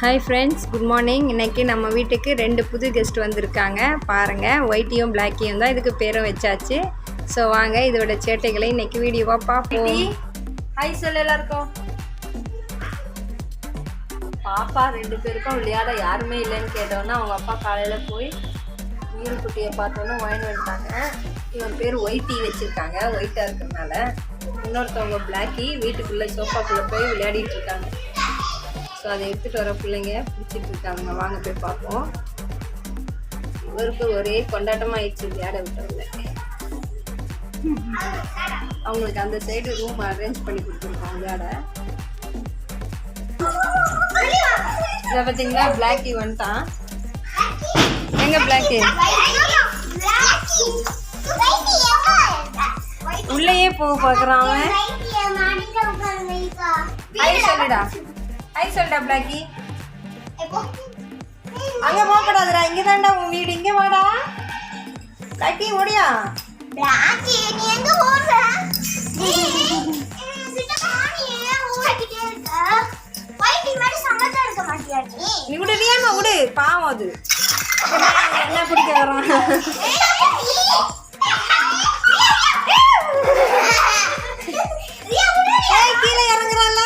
Hi friends good morning இன்னைக்கு நம்ம வீட்டுக்கு ரெண்டு புது கெஸ்ட் வந்திருக்காங்க. பாருங்கள் ஒயிட்டியும் பிளாக்கியும் தான் இதுக்கு பேரும் வச்சாச்சு. ஸோ வாங்க இதோட சேட்டைகளை இன்னைக்கு வீடியோவாக பார்ப்போம். ஹாய் சொல்ல எல்லாருக்கும். பாப்பா ரெண்டு பேருக்கும் விளையாட யாருமே இல்லைன்னு கேட்டோன்னா அவங்க அப்பா காலையில் போய் மீன் குட்டியை பார்த்தோன்னே வாங்கி வந்துட்டாங்க. இவன் பேர் ஒயிட்டி வச்சுருக்காங்க. ஒயிட்டாக இருக்கிறதுனால இன்னொருத்தவங்க பிளாக்கி வீட்டுக்குள்ளே சோஃபாக்குள்ளே போய் விளையாடிட்டு இருக்காங்க. ஸோ அதை எடுத்துகிட்டு வர பிள்ளைங்க பிடிச்சிட்டு இருக்காங்க. வாங்க போய் பார்ப்போம். இவருக்கு ஒரே கொண்டாட்டமாயிடுச்சு விளையாட விட்டதில்ல அவங்களுக்கு அந்த சைடு ரூம் அரேஞ்ச் பண்ணி கொடுத்துருக்கோம் விளையாட. இதை பார்த்தீங்களா? பிளாக்கி வந்துட்டான் எங்க பிளாக்கி உள்ளேயே போக பார்க்குறான் அவன். சொல்லுடா ஹை சொல்லுடா பிளாக்கி அங்க போகக்கூடாதுடா இங்க தான்டா உன் வீடு இங்க வாடா பிளாக்கி ஓடியா நீ விடு ரியாமா விடு பாவம் அது என்ன பிடிக்க ஏய், கீழே இறங்குறான்ல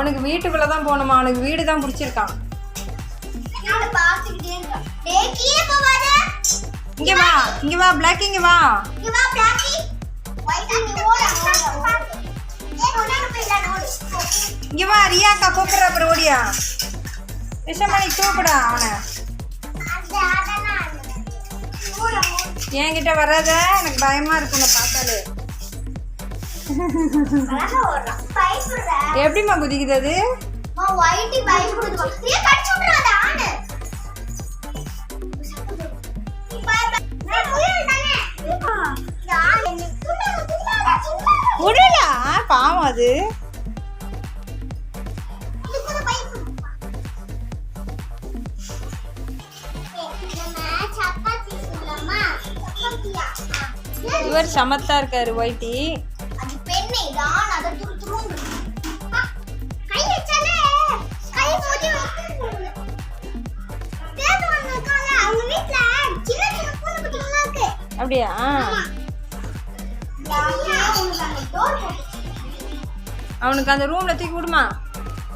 அவனுக்கு வீட்டுக்குள்ள தான் போகணுமா? அவனுக்கு வீடு தான் பிடிச்சிருக்கான். இங்க வா இங்க வா பிளாக் இங்க வா. இங்க வா ரியாக்கா கூப்பிடுற அப்புறம் ஓடியா. விஷமணி கூப்பிடா அவனை. என்கிட்ட வராத எனக்கு பயமா இருக்கு உன்னை பார்த்தாலே. எப்படிம்மா குதிக்குது அது? விடலா பாவம் அது. இவர் சமத்தா இருக்காரு ஒயிட்டி. பெண்ணே தான் அதை துரு துருன்னு கை வச்சாலே கை அவங்க வீட்ல சின்ன சின்ன இருக்கு. அப்படியா? அவனுக்கு அந்த ரூம்ல தூக்கி விடுமா?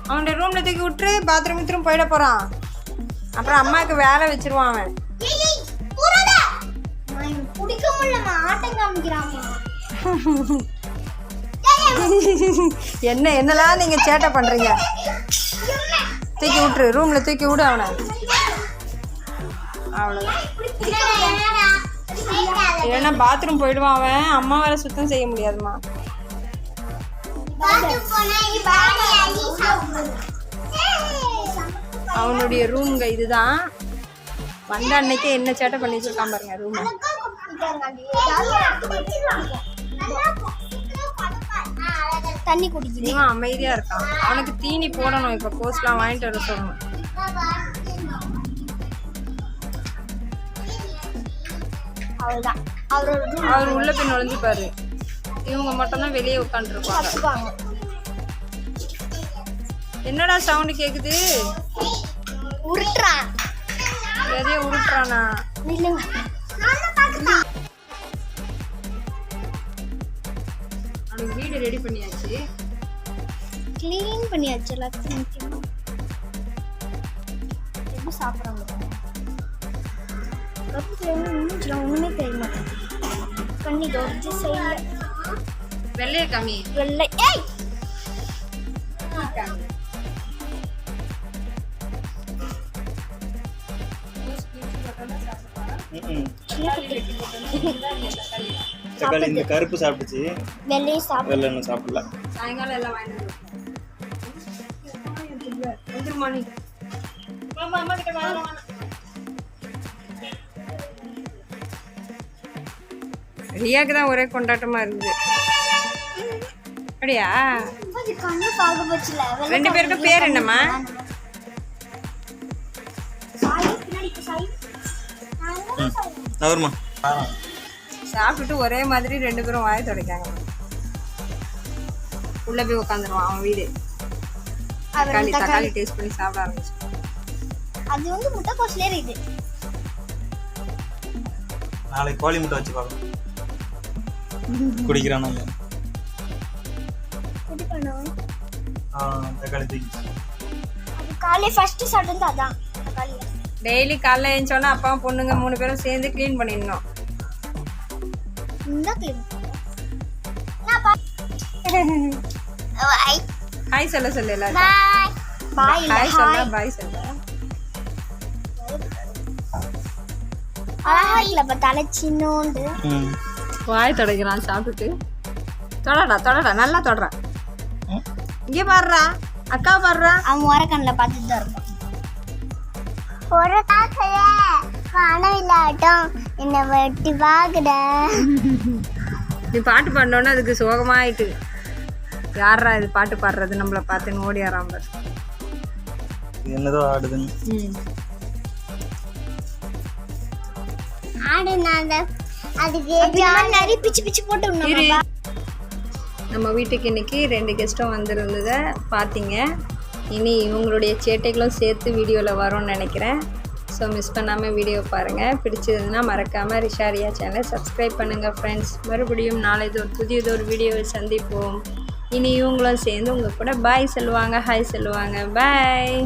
அவனுடைய ரூம்ல தூக்கி விட்டுரு பாத்ரூம் கீத்ரூம் போயிட போறான். அப்புறம் அம்மாவுக்கு வேலை வச்சிருவான் அவன். பிடிக்க முடியலம்மா, ஆட்டம் காமிக்கிறாம்மா. என்ன என்னலாம் நீங்கள் சேட்டை பண்ணுறீங்க தூக்கி விட்டுரு ரூமில் தூக்கி விடு அவனை. அவ்வளோதான் இல்லைன்னா பாத்ரூம் போயிடுவான் அவன். அம்மா வேற சுத்தம் செய்ய முடியாதுமா அவனுடைய ரூம்ங்க இதுதான். வந்த அன்னைக்கே என்ன சேட்டை பண்ணி வச்சிருக்கான் பாருங்க ரூம் தண்ணி குடிக்குது. இவன் அமைதியா இருக்கான். அவனுக்கு தீனி போடணும். இப்ப கோஸ்லாம் வாங்கிட்டு வர சொல்லணும். அவ்வளவுதான். அவரோட அவர் உள்ள போய் நுழைஞ்சுப்பாரு. இவங்க மட்டும்தான் வெளியே உட்காந்துருப்பாங்க. என்னடா சவுண்டு கேக்குது? உருட்டுறான். எதையோ உருட்டுறானா? நில்லுங்க. ரெடி பண்ணியாச்சு. க்ளீன் பண்ணியாச்சு எல்லாத்தையும் முக்கியமா. எப்படி சாப்பிட்றாங்க கருத்துல மூஞ்சில் ஒன்றுமே தெரிய மாட்டேங்குது கண்ணி தொடர்ச்சி செய்யல. வெள்ளைய கம்மி. வெள்ளை. ஏய்! தக்காளி இந்த கருப்பு சாப்பிட்டுச்சு வெள்ளையை சாப்பிட வெள்ளை இன்னும் சாப்பிடல. சாயங்காலம் எல்லாம் வாங்கிட்டு. ரியாக்கு தான் ஒரே கொண்டாட்டமா இருந்தது. அப்படியா? ரெண்டு பேருக்கும் பேர் என்னம்மா? சாய் சாப்பிட்டுட்டு ஒரே மாதிரி ரெண்டு பேரும் வாயை துடைக்காங்க உள்ள போய் உட்காந்துருவான் அவன் வீடு. தக்காளி தக்காளி. டேஸ்ட் பண்ணி சாப்பிட ஆரம்பிச்சு அது வந்து முட்டைக்கோஸ்லயே இருக்குது நாளைக்கு கோழி முட்டை வச்சு பார்க்கலாம் குடிக்கிறானா இல்லையா? தக்காளி தூக்கி அது காலையில ஃபர்ஸ்ட் சாப்பிட்டது அதான் தக்காளி டெய்லி காலைல எழுந்தோன்னா அப்பாவும் பொண்ணுங்க மூணு பேரும் சேர்ந்து க்ளீன் பண்ணிடணும். இந்த கிளீன் நான் பா பாய் ஹாய் சொல்ல சொல்ல எல்லாரும் பாய் பாய் ஹாய் சொல்ல பாய் சொல்ல. அழகா இல்ல இப்ப தலை சின்னோண்டு ம். வாய் துடைக்கிறான் சாப்பிட்டுட்டு. தொடடா தொடடா நல்லா தொடறான் இங்கே பாடுறா அக்கா பாடுறா அவன் ஓரக்கண்ணில் பார்த்துட்டு தான் இருப்பான். ஒரு காக்கைய பணம் இல்லாட்டம் என்னை வெட்டி பாக்குற நீ பாட்டு பாடினோன்னே அதுக்கு சோகமாயிட்டு. யாரா இது பாட்டு பாடுறது? நம்மளை பார்த்துன்னு ஓடி ஆறாம இது என்னதோ ஆடுதுன்னு. ம். ஆடு நான் அதுக்கு நிறைய பிச்சு பிச்சு போட்டு. நம்ம வீட்டுக்கு இன்னைக்கு ரெண்டு கெஸ்ட்டும் வந்திருந்ததை பார்த்தீங்க. இனி இவங்களுடைய சேட்டைகளும் சேர்த்து வீடியோவில் வரும்னு நினைக்கிறேன். ஸோ மிஸ் பண்ணாமல் வீடியோ பாருங்கள் பிடிச்சதுன்னா மறக்காமல் ரிஷாரியா சேனலை சப்ஸ்கிரைப் பண்ணுங்கள் ஃப்ரெண்ட்ஸ் மறுபடியும் நாளைது ஒரு புதியதொரு வீடியோவை சந்திப்போம். இனி இவங்களும் சேர்ந்து உங்கள் கூட பாய் சொல்லுவாங்க ஹாய் சொல்லுவாங்க. பாய்